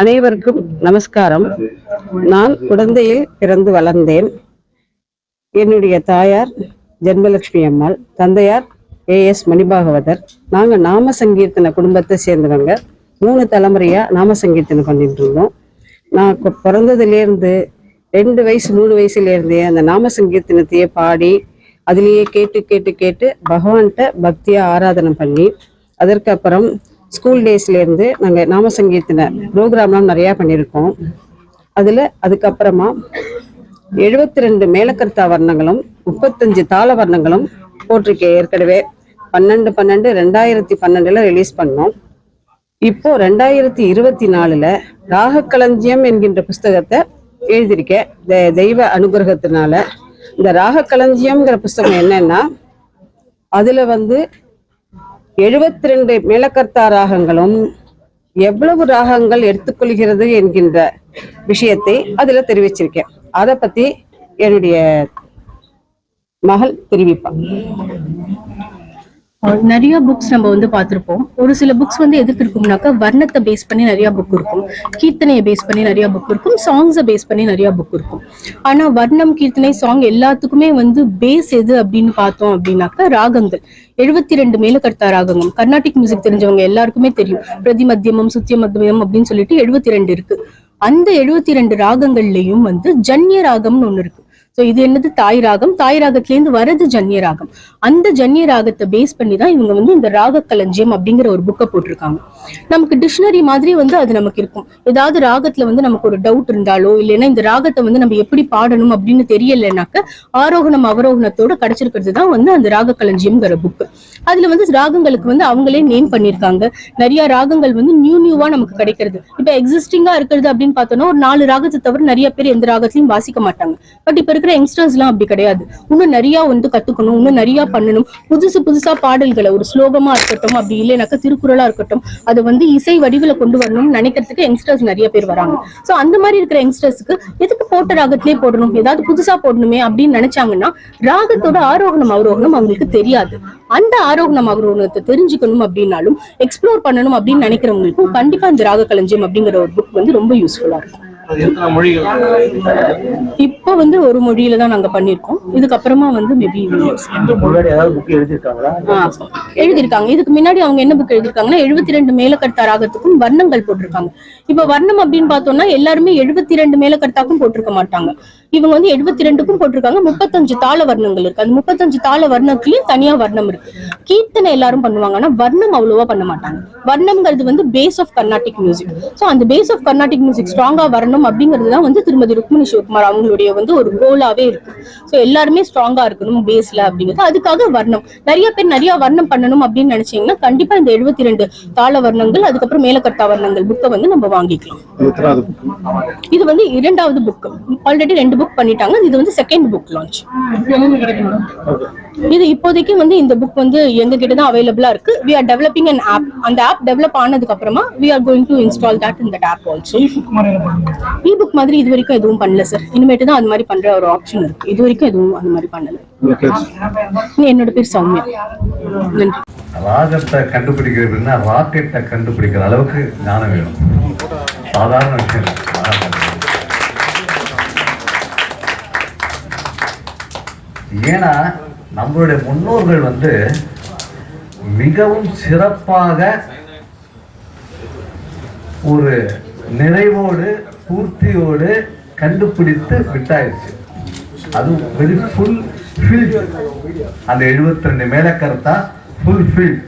அனைவருக்கும் நமஸ்காரம். நான் குழந்தையில் பிறந்து வளர்ந்தேன். என்னுடைய தாயார் ஜென்மலட்சுமி அம்மாள் தந்தையார் ஏ எஸ் மணிபாகவதர். நாங்கள் நாம சங்கீர்த்தன குடும்பத்தை சேர்ந்தவங்க. மூணு தலைமுறையா நாம சங்கீர்த்தனை பண்ணிட்டு இருந்தோம். நான் பிறந்ததுலேருந்து ரெண்டு வயசு மூணு வயசுலேருந்தே அந்த நாம சங்கீர்த்தனத்தையே பாடி அதுலேயே கேட்டு கேட்டு கேட்டு பகவான்கிட்ட பக்தியாக ஆராதனை பண்ணி அதற்கப்புறம் ஸ்கூல் டேஸ்ல இருந்து நாம சங்கீர்த்தன ப்ரோக்ராம்லாம் நிறையா பண்ணியிருக்கோம். அதில் அதுக்கப்புறமா எழுபத்தி ரெண்டு மேலக்கர்த்தா வர்ணங்களும் முப்பத்தஞ்சு தாள வர்ணங்களும் போட்டிருக்கேன் ஏற்கனவே பன்னெண்டு பன்னெண்டு ரெண்டாயிரத்தி பன்னெண்டுல ரிலீஸ் பண்ணோம். இப்போ ரெண்டாயிரத்தி இருபத்தி நாலுல ராகக்களஞ்சியம் என்கின்ற புஸ்தகத்தை எழுதியிருக்கேன். தெ- தெய்வ அனுகிரகத்தினால. இந்த ராகக்களஞ்சியம்ங்கிற புஸ்தகம் என்னன்னா அதில் வந்து எழுபத்தி ரெண்டு மேலக்கர்த்தா ராகங்களும் எவ்வளவு ராகங்கள் எடுத்துக்கொள்கிறது என்கின்ற விஷயத்தை அதுல தெரிவிச்சிருக்கேன். அதை பத்தி என்னுடைய மகள் தெரிவிப்பாங்க நிறைய புக்ஸ் நம்ம வந்து பார்த்துருப்போம். ஒரு சில புக்ஸ் வந்து எதுக்கு இருக்கும்னாக்கா வர்ணத்தை பேஸ் பண்ணி நிறைய புக் இருக்கும். கீர்த்தனையை பேஸ் பண்ணி நிறைய புக் இருக்கும். சாங்ஸை பேஸ் பண்ணி நிறைய புக் இருக்கும். ஆனா வர்ணம் கீர்த்தனை சாங் எல்லாத்துக்குமே வந்து பேஸ் எது அப்படின்னு பார்த்தோம் அப்படின்னாக்கா ராகங்கள். எழுபத்தி ரெண்டு மேலக்கர்த்தா ராகங்கள். கர்நாடிக் மியூசிக் தெரிஞ்சவங்க எல்லாருக்குமே தெரியும். பிரதி மத்தியமம் சுத்திய மத்தியமம் அப்படின்னு சொல்லிட்டு எழுபத்தி ரெண்டு இருக்கு. அந்த எழுபத்தி ரெண்டு ராகங்கள்லயும் வந்து ஜன்ய ராகம்னு ஒன்று இருக்கு. ஸோ இது என்னது? தாய் ராகம். தாய் ராகத்திலேருந்து வரது ஜன்ய ராகம். அந்த ஜன்ய ராகத்தை பேஸ் பண்ணி தான் இவங்க வந்து இந்த ராக களஞ்சியம் அப்படிங்கிற ஒரு புக்கை போட்டிருக்காங்க. நமக்கு டிக்ஷனரி மாதிரி வந்து அது நமக்கு இருக்கும். ஏதாவது ராகத்துல வந்து நமக்கு ஒரு டவுட் இருந்தாலோ இல்லைன்னா இந்த ராகத்தை வந்து நம்ம எப்படி பாடணும் அப்படின்னு தெரியலைனாக்க ஆரோகணம் அவரோகணத்தோட கிடைச்சிருக்கிறது தான் வந்து அந்த ராக களஞ்சியம்ங்கிற புக்கு அதுல வந்து ராகங்களுக்கு வந்து அவங்களே நேம் பண்ணியிருக்காங்க. நிறைய ராகங்கள் வந்து நியூ நியூவா நமக்கு கிடைக்கிறது. இப்ப எக்ஸிஸ்டிங்கா இருக்கிறது அப்படின்னு பார்த்தோம்னா ஒரு நாலு ராகத்தை தவிர நிறைய பேர் எந்த ராகத்தையும் வாசிக்க மாட்டாங்க. பட் இப்ப இருக்கிற யங்ஸ்டர்ஸ் எல்லாம் அப்படி கிடையாது. இன்னும் நிறைய வந்து கத்துக்கணும் இன்னும் நிறைய பண்ணணும். புதுசு புதுசா பாடல்களை ஒரு ஸ்லோகமா இருக்கட்டும் அப்படி இல்லைனாக்கா திருக்குறளா இருக்கட்டும் அது வந்து இசை வடிவில கொண்டு வரணும்னு நினைக்கிறதுக்கு யங்ஸ்டர்ஸ் நிறைய பேர் வராங்க. ஸோ அந்த மாதிரி இருக்கிற யங்ஸ்டர்ஸ்க்கு எதுக்கு போட்ட ராகத்திலே போடணும்? ஏதாவது புதுசா போடணுமே அப்படின்னு நினைச்சாங்கன்னா ராகத்தோட ஆரோகணம் அவரோகணம் அவங்களுக்கு தெரியாது. அந்த ஆரோகணம் அவரோகணத்தை தெரிஞ்சுக்கணும் அப்படின்னாலும் எக்ஸ்ப்ளோர் பண்ணணும் அப்படின்னு நினைக்கிறவங்களுக்கும் கண்டிப்பா இந்த ராக களஞ்சியம் அப்படிங்கிற ஒரு புக் வந்து ரொம்ப யூஸ்ஃபுல்லா இருக்கும். இப்போ வந்து ஒரு மொழியில தான் நாங்க பண்ணிருக்கோம் இதுக்கப்புறமா வந்து மேபி எழுதியிருக்காங்க. இதுக்கு முன்னாடி அவங்க என்ன புக் எழுதியிருக்காங்கன்னா எழுபத்தி ரெண்டு மேலக்கர்த்தா ராகத்துக்கும் வர்ணங்கள் போட்டிருக்காங்க. இப்ப வர்ணம் அப்படின்னு பார்த்தோம்னா எல்லாருமே எழுபத்தி ரெண்டு மேலக்கர்த்தாக்கும் போட்டிருக்க மாட்டாங்க. இவங்க வந்து எழுபத்தி ரெண்டுக்கும் போட்டிருக்காங்க. முப்பத்தஞ்சு தாள வர்ணங்கள் இருக்கு. அந்த முப்பத்தஞ்சு தாள வர்ணத்துலயும் தனியா வர்ணம் இருக்கு. கீர்த்தனை எல்லாரும் பண்ணுவாங்க ஆனா வர்ணம் அவ்வளவா பண்ண மாட்டாங்க. வர்ணம்ங்கிறது வந்து base of Carnatic music so அந்த பேஸ் ஆஃப் கர்நாடிக் மியூசிக் ஸ்ட்ராங்கா வரணும் அப்படிங்கிறது தான் வந்து திருமதி ருக்மிணி சிவகுமார் அவங்களுடைய வந்து ஒரு கோலாவே இருக்கு. சோ எல்லாருமே ஸ்ட்ராங்கா இருக்கணும் பேஸ்ல அப்படிங்கிறது. அதுக்காக வர்ணம். நிறைய பேர் நிறைய வர்ணம் பண்ணணும் அப்படின்னு நினைச்சீங்கன்னா கண்டிப்பா இந்த எழுபத்தி ரெண்டு தாள வர்ணங்கள் அதுக்கப்புறம் மேலக்கட்டா வர்ணங்கள் புக்கை வந்து நம்ம வாங்கிக்கலாம். இது வந்து இரண்டாவது புக் ஆல்ரெடி ரெண்டு புக் பண்ணிட்டாங்க. இது வந்து செகண்ட் புக் லான்ச் இது இப்போதைக்கு வந்து இந்த புக் வந்து எங்க கிட்ட தான் அவைலபிளா இருக்கு. We are developing an app அந்த ஆப் டெவலப் ஆனதுக்கு அப்புறமா we are going to install that இந்த ஆப் ஆல்சோ இ புக் மாதிரி இது வரைக்கும் எதுவும் பண்ணல சார் இனிமேட்டு தான் அது மாதிரி பண்ற ஒரு ஆப்ஷன் இருக்கு. இது வரைக்கும் எதுவும் அந்த மாதிரி பண்ணல. என்னோட பேர் சௌமியா. நன்றி. ராகத்தை கண்டுபிடிக்கிறதுன்னா ராக்கெட்டை கண்டுபிடிக்கிற அளவுக்கு ஞானம் வேணும். சாதாரண விஷயம். ஏன்னா நம்மளுடைய முன்னோர்கள் வந்து மிகவும் சிறப்பாக ஒரு நிறைவோடு பூர்த்தியோடு கண்டுபிடித்து விட்டாயிருச்சு அது வெரி ஃபுல் அந்த 72 ரெண்டு மேலக்கருத்தா ஃபுல் ஃபீல்ட்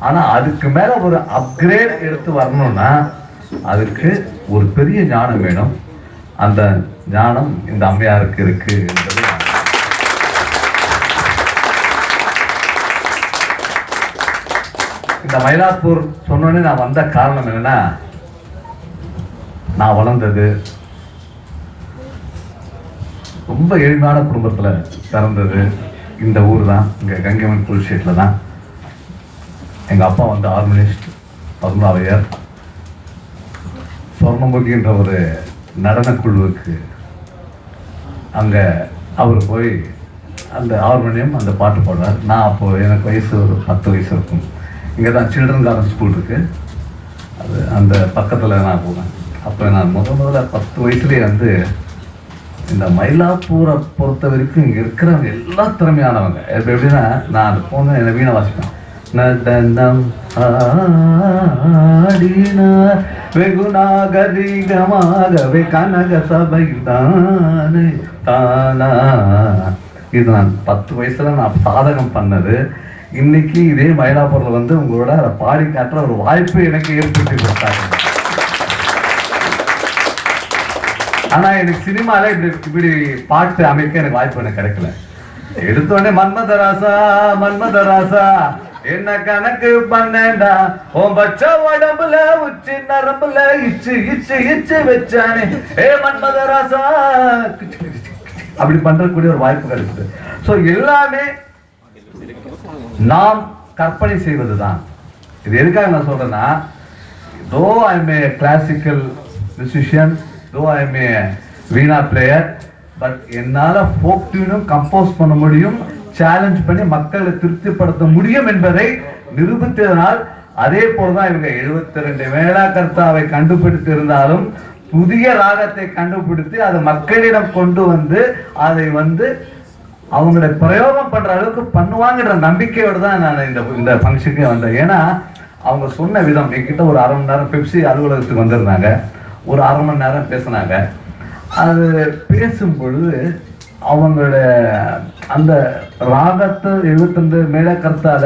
ஆனா அதுக்கு மேல ஒரு அப்கிரேட் எடுத்து வரணும்னா அதுக்கு ஒரு பெரிய ஞானம் வேணும். அந்த ஞானம் இந்த அம்மையாருக்கு இருக்கு என்பது இந்த மயிலாப்பூர் சொன்னோன்னே நான் வந்த காரணம் என்னன்னா நான் வளர்ந்தது ரொம்ப எளிமையான குடும்பத்தில் பிறந்தது இந்த ஊர் தான் இங்கே கங்கைமன் புல் ஸ்ட்ரீட்ல தான். எங்கள் அப்பா வந்து ஆர்மனிஸ்ட் பத்மநாபையர் சொர்ணமுகின்ற ஒரு நடனக்குழுவுக்கு அங்கே அவர் போய் அந்த ஹார்மோனியம் அந்த பாட்டு பாடுவார். நான் அப்போது எனக்கு வயசு ஒரு பத்து வயசு இருக்கும். இங்கே தான் சில்ட்ரன் கார்டன் ஸ்கூல் இருக்குது அது அந்த பக்கத்தில் நான் போவேன். அப்போ நான் முத முதல்ல பத்து வயசுலேயே வந்து இந்த மயிலாப்பூரை பொறுத்த வரைக்கும் இங்கே இருக்கிறவங்க எல்லா திறமையானவங்க. இப்போ எப்படின்னா நான் அந்த போன என்ன வீணை வாசிப்பேன். நடனம் ஆடினார் வெகு கனக சபையில் தானே தானா? இது நான் பத்து வயசுல நான் சாதகம் பண்ணது. இன்னைக்கு இதே மயிலாப்பூரில் வந்து உங்களோட அதை பாடி காட்டுற ஒரு வாய்ப்பு எனக்கு ஏற்படுத்தி கொடுத்தாங்க. ஆனா எனக்கு சினிமால இப்படி இப்படி பாட்டு அமைக்க எனக்கு வாய்ப்பு எனக்கு கிடைக்கல. எடுத்தோடனே மன்மதராசா மன்மதராசா என்ன கணக்கு பண்ணேண்டா? உன் பச்ச உடம்புல உச்சி நரம்புல இச்சு இச்சு இச்சு வச்சானே. ஏ மன்மதராசா! அப்படி பண்றக்கூடிய ஒரு வாய்ப்பு கிடைக்குது சோ எல்லாமே நாம் கற்பனை செய்வதுதான். இது எதுக்காக நான் சொல்றேன்னா though I am a classical musician though I am a veena player but என்னால் ஃபோக் டியூனும் கம்போஸ் பண்ண முடியும் சேலஞ்ச் பண்ணி மக்களை திருப்திப்படுத்த முடியும் என்பதை நிரூபித்ததனால் அதே போலதான் இவங்க 72 ரெண்டு வேளா கர்த்தாவை கண்டுபிடித்து இருந்தாலும் புதிய ராகத்தை கண்டுபிடித்து அதை மக்களிடம் கொண்டு வந்து அதை வந்து அவங்கள பிரயோகம் பண்ற அளவுக்கு பண்ணுவாங்கன்ற நம்பிக்கையோடு தான் நான் இந்த இந்த ஃபங்க்ஷனுக்கு வந்தேன். ஏன்னா அவங்க சொன்ன விதம் என்கிட்ட ஒரு அரை மணி நேரம் பெப்சி அலுவலகத்துக்கு வந்திருந்தாங்க. ஒரு அரை மணி நேரம் பேசினாங்க. அது பேசும் பொழுது அவங்களோட அந்த ராகத்தை எழுபத்தஞ்சு மேலக்கருத்தால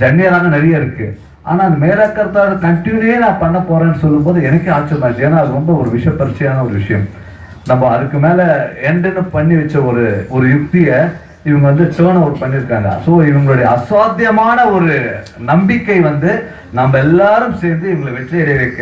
ஜன்னிய ராகம் நிறைய இருக்கு. ஆனால் அந்த மேலக்கருத்தால கண்டினியூவே நான் பண்ண போறேன்னு சொல்லும்போது எனக்கே ஆச்சரியமாச்சு. ஏன்னா அது ரொம்ப ஒரு விஷய பரிச்சையான ஒரு விஷயம். நம்ம அதுக்கு மேலே எண்டுன்னு பண்ணி வச்ச ஒரு ஒரு யுக்தியை இவங்க வந்து டேர்ன் அவுட் பண்ணியிருக்காங்க. ஸோ இவங்களுடைய அசாத்தியமான ஒரு நம்பிக்கை வந்து நம்ம எல்லாரும் சேர்ந்து இவங்களை வெற்றி அடைய வைக்க